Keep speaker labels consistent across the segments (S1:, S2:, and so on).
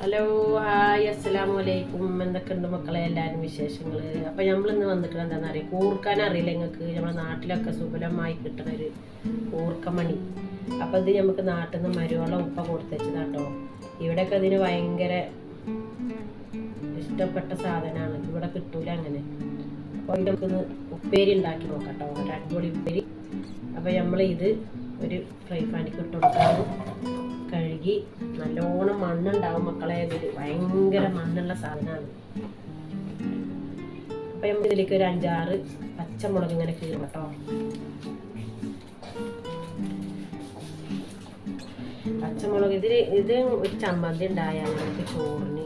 S1: Hello hi അസ്സലാമു അലൈക്കും എന്തൊക്കെയുണ്ട് മക്കളെ? എല്ലാവരും വിശേഷങ്ങൾ അപ്പം നമ്മളിന്ന് വന്നിട്ട് എന്താണെന്ന് അറിയാം? കൂർക്കാൻ അറിയില്ല നിങ്ങൾക്ക് നമ്മുടെ നാട്ടിലൊക്കെ സുബലമായി കിട്ടുന്ന ഒരു കൂർക്കമണി അപ്പം ഇത് നമുക്ക് നാട്ടിൽ നിന്ന് മരുവളം ഉപ്പ കൊടുത്തുവെച്ചതാട്ടോ ഇവിടെയൊക്കെ ഇതിന് ഭയങ്കര ഇഷ്ടപ്പെട്ട സാധനമാണ്. ഇവിടെ കിട്ടൂല അങ്ങനെ. അപ്പോൾ ഇത് നമുക്കൊന്ന് ഉപ്പേരി ഉണ്ടാക്കി നോക്കാം കേട്ടോ ഒരു അടിപൊളി ഉപ്പേരി. അപ്പോൾ നമ്മൾ ഇത് ഒരു ഫ്രൈ പാനിക്ക് ഇട്ട് കൊടുക്കാറ് കഴുകി നല്ലോണം മണ്ണുണ്ടാവും മക്കളെ. ഇതിൽ ഭയങ്കര മണ്ണുള്ള സാധനമാണ്. അപ്പം നമുക്ക് ഇതിലേക്ക് ഒരു അഞ്ചാറ് പച്ചമുളക് ഇങ്ങനെ കീറും കേട്ടോ. പച്ചമുളക് ഇതിൽ ഇത് ഒരു ചമ്മന്തി ഉണ്ടായാൽ നമുക്ക് ചോറിന്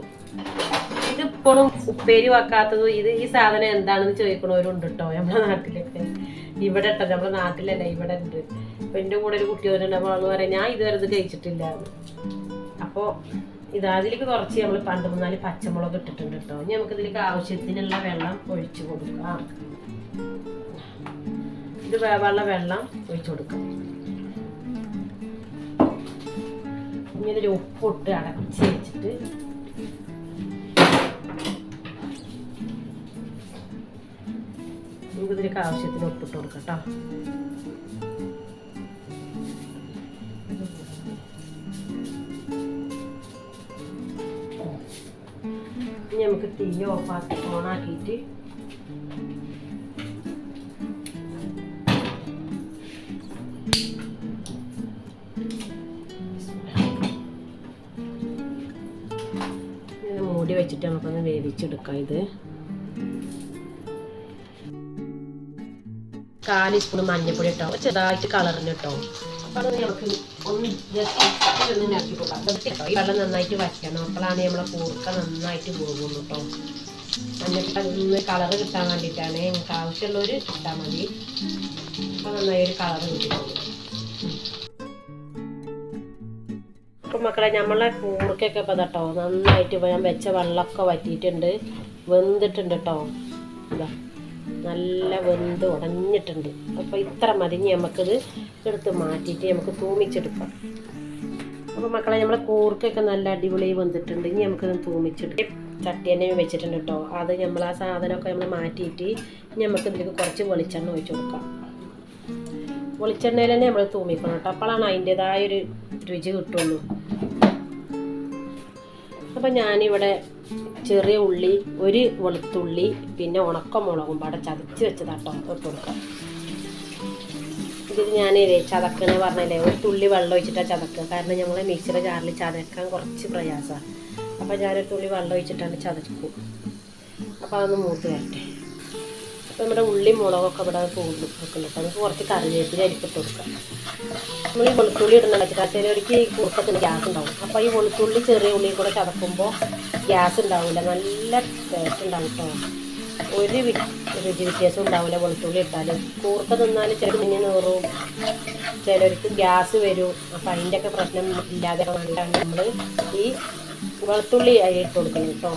S1: ഇതിപ്പോഴും ഉപ്പേരി വെക്കാത്തത് ഇത് ഈ സാധനം എന്താണെന്ന് ചോദിക്കണവരുണ്ട് കേട്ടോ നമ്മുടെ നാട്ടിലൊക്കെ. ഇവിടെ കേട്ടോ നമ്മുടെ നാട്ടിലല്ല ഇവിടെ ഉണ്ട് അപ്പൊ എന്റെ കൂടെ ഒരു കുട്ടി വന്നിട്ടുണ്ടാകുമ്പോൾ അവൾ പറയാം ഞാൻ ഇതുവരെ ഇത് കഴിച്ചിട്ടില്ല. അപ്പോൾ ഇത് അതിലേക്ക് കുറച്ച് നമ്മൾ പണ്ട് മൂന്നാൽ പച്ചമുളക് ഇട്ടിട്ടുണ്ട് കേട്ടോ ഇനി നമുക്ക് ഇതിലേക്ക് ആവശ്യത്തിനുള്ള വെള്ളം ഒഴിച്ചു കൊടുക്കാം. ഇത് വേവാനുള്ള വെള്ളം ഒഴിച്ചു കൊടുക്കാം. ഇനി ഇതിൽ ഉപ്പിട്ട് അടച്ച് വെച്ചിട്ട് നമുക്ക് ഇതിലേക്ക് ആവശ്യത്തിന് ഉപ്പിട്ട് കൊടുക്കാം കേട്ടോ ഇനി നമുക്ക് തീ ഓഫാക്കി ഓണാക്കിയിട്ട് മൂടി വെച്ചിട്ട് നമുക്കൊന്ന് വേവിച്ചെടുക്കാം ഇത്. കാൽ സ്പൂൺ മഞ്ഞപ്പൊടി ഇട്ടോ. ചെറുതായിട്ട് കളറിന് ഇട്ടോ. അപ്പൊ ഈ വെള്ളം നന്നായിട്ട് വയ്ക്കണം അപ്പോഴാണ് നമ്മളെ കൂർക്ക നന്നായിട്ട് പോകുന്നു കേട്ടോ മഞ്ഞൾപ്പൊടി കളറ് കിട്ടാൻ വേണ്ടിയിട്ടാണ് നിങ്ങൾക്ക് ആവശ്യമുള്ളവർ ഇട്ടാൽ മതി. അപ്പൊ നന്നായി ഒരു കളറ് കിട്ടിക്കോളൂ അപ്പൊ മക്കളെ നമ്മളെ കൂർക്കൊക്കെ ഇപ്പൊ കേട്ടോ നന്നായിട്ട് ഞാൻ വെച്ച വെള്ളമൊക്കെ വറ്റിയിട്ടുണ്ട്. വെന്തിട്ടുണ്ട് കേട്ടോ ഇതാ. നല്ല വെന്ത് ഉടഞ്ഞിട്ടുണ്ട്. അപ്പോൾ ഇത്ര മതി ഇനി നമുക്കിത് എടുത്ത് മാറ്റിയിട്ട് നമുക്ക് തൂമിച്ചെടുക്കാം. അപ്പോൾ മക്കളെ നമ്മളെ കൂർക്കൊക്കെ നല്ല അടിപൊളി വെന്തിട്ടുണ്ട്. ഇനി നമുക്കിത് തൂമിച്ചെടുക്കാം. ചട്ടി തന്നെ വെച്ചിട്ടുണ്ട് കേട്ടോ. അത് നമ്മൾ ആ സാധനമൊക്കെ നമ്മൾ മാറ്റിയിട്ട് നമുക്ക് ഇതിലേക്ക് കുറച്ച് വെളിച്ചെണ്ണ ഒഴിച്ച് കൊടുക്കാം. വെളിച്ചെണ്ണയിൽ തന്നെ നമ്മൾ തൂമിക്കണം കേട്ടോ. അപ്പോഴാണ് അതിന്റെതായൊരു രുചി കിട്ടുള്ളൂ. അപ്പം ഞാനിവിടെ ചെറിയ ഉള്ളി ഒരു വെളുത്തുള്ളി പിന്നെ ഉണക്കമുളകും പാടെ ചതച്ച് വെച്ചതാട്ടോ ഇട്ട് കൊടുക്കാം ഇത് ഞാൻ ചതക്കണ പറഞ്ഞല്ലേ ഒരു തുള്ളി വെള്ളം ഒഴിച്ചിട്ടാണ് ചതക്കുക. കാരണം ഞങ്ങൾ മിക്സിയുടെ ജാറിൽ ചതക്കാൻ കുറച്ച് പ്രയാസമാണ് അപ്പം ഞാനൊരു തുള്ളി വെള്ളം ഒഴിച്ചിട്ടാണ് ചതക്കും അപ്പോൾ അതൊന്ന് മൂത്ത് വരട്ടെ. അപ്പോൾ നമ്മുടെ ഉള്ളി മുളകൊക്കെ ഇവിടെ പോകുന്നു. വെക്കുന്നുണ്ട്. നമുക്ക് കുറച്ച് കറിവേപ്പില അരിപ്പിട്ട് കൊടുക്കാം. നമ്മൾ ഈ വെളുത്തുള്ളി ഇടുന്ന വെച്ചിട്ട് ചിലവർക്ക് ഈ കുറുക്കത്തിന് ഗ്യാസ് ഉണ്ടാവും. അപ്പോൾ ഈ വെളുത്തുള്ളി ചെറിയ ഉള്ളിയും കൂടെ ചതക്കുമ്പോൾ ഗ്യാസ് ഉണ്ടാവില്ല നല്ല ടേസ്റ്റ് ഉണ്ടാവും കേട്ടോ ഒരു രുചി വ്യത്യാസം ഉണ്ടാവില്ല വെളുത്തുള്ളി ഇട്ടാൽ കൂർക്ക തിന്നാൽ ചെറു കുഞ്ഞു നീറും. ചിലർക്ക് ഗ്യാസ് വരും. അപ്പം അതിന്റെ ഒക്കെ പ്രശ്നം ഇല്ലാതെ കണ്ടാണ് നമ്മൾ ഈ വെളുത്തുള്ളി ഇട്ട് കൊടുക്കണം കേട്ടോ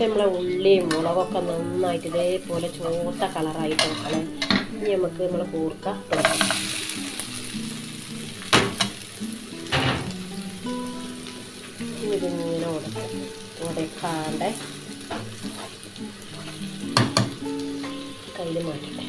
S1: നമ്മളെ ഉള്ളിയും മുളകൊക്കെ നന്നായിട്ട് ഇതേപോലെ ചുവത്ത കളറായിട്ട് നോക്കണം ഇനി നമുക്ക് നമ്മൾ കൂർക്ക തുടക്കാം ഇതിങ്ങനെ ഉടക്കാം ഉടക്കാണ്ട് കയ്യിൽ മാറ്റട്ടെ.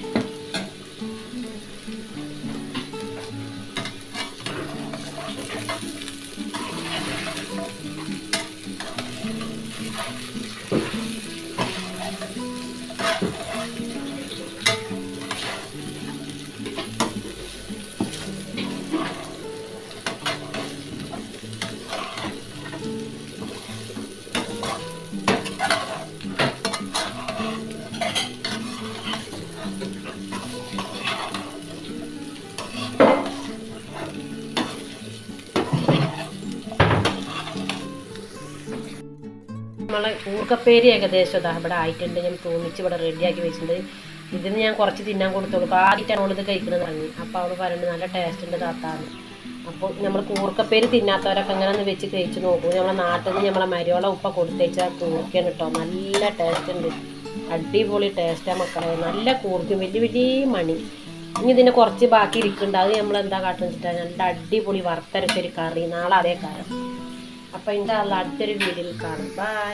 S1: നമ്മളെ കൂർക്കപ്പേരി ഏകദേശം ഇതാ ഇവിടെ ആയിട്ടുണ്ട്. ഞാൻ തൂമിച്ച് ഇവിടെ റെഡിയാക്കി വെച്ചിട്ടുണ്ട്. ഇതിന് ഞാൻ കുറച്ച് തിന്നാൻ കൊടുത്തോളൂ. ആദ്യമായിട്ടാണ് അവളിത് കഴിക്കുന്നത് പറഞ്ഞു അപ്പോൾ അവൾ പറയുന്നത് നല്ല ടേസ്റ്റ് ഉണ്ട് താത്താന്ന്. അപ്പോൾ നമ്മൾ കൂർക്കപ്പേര് തിന്നാത്തവരൊക്കെ അങ്ങനെ ഒന്ന് വെച്ച് കഴിച്ച് നോക്കും. നമ്മളെ നാട്ടിൽ നിന്ന് നമ്മളെ മരിയോളം ഉപ്പ കൊടുത്തേച്ചാൽ കൂർക്കയാണ് കേട്ടോ. നല്ല ടേസ്റ്റ് ഉണ്ട്. അടിപൊളി ടേസ്റ്റാണ് മക്കളെ. നല്ല കൂർക്കും. വലിയ വലിയ മണി. ഇനി ഇതിന് കുറച്ച് ബാക്കി ഇരിക്കുന്നുണ്ട്. അത് നമ്മൾ എന്താ കാട്ടുന്ന വെച്ചിട്ടാണ് നല്ല അടിപൊളി വറുത്തരച്ചൊരു കറി. നാളെ അതേ കാരം അപ്പം എന്റെ അടുത്തൊരു വീഡിയോയിൽ കാണാം. ബൈ